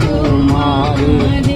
তোমারে।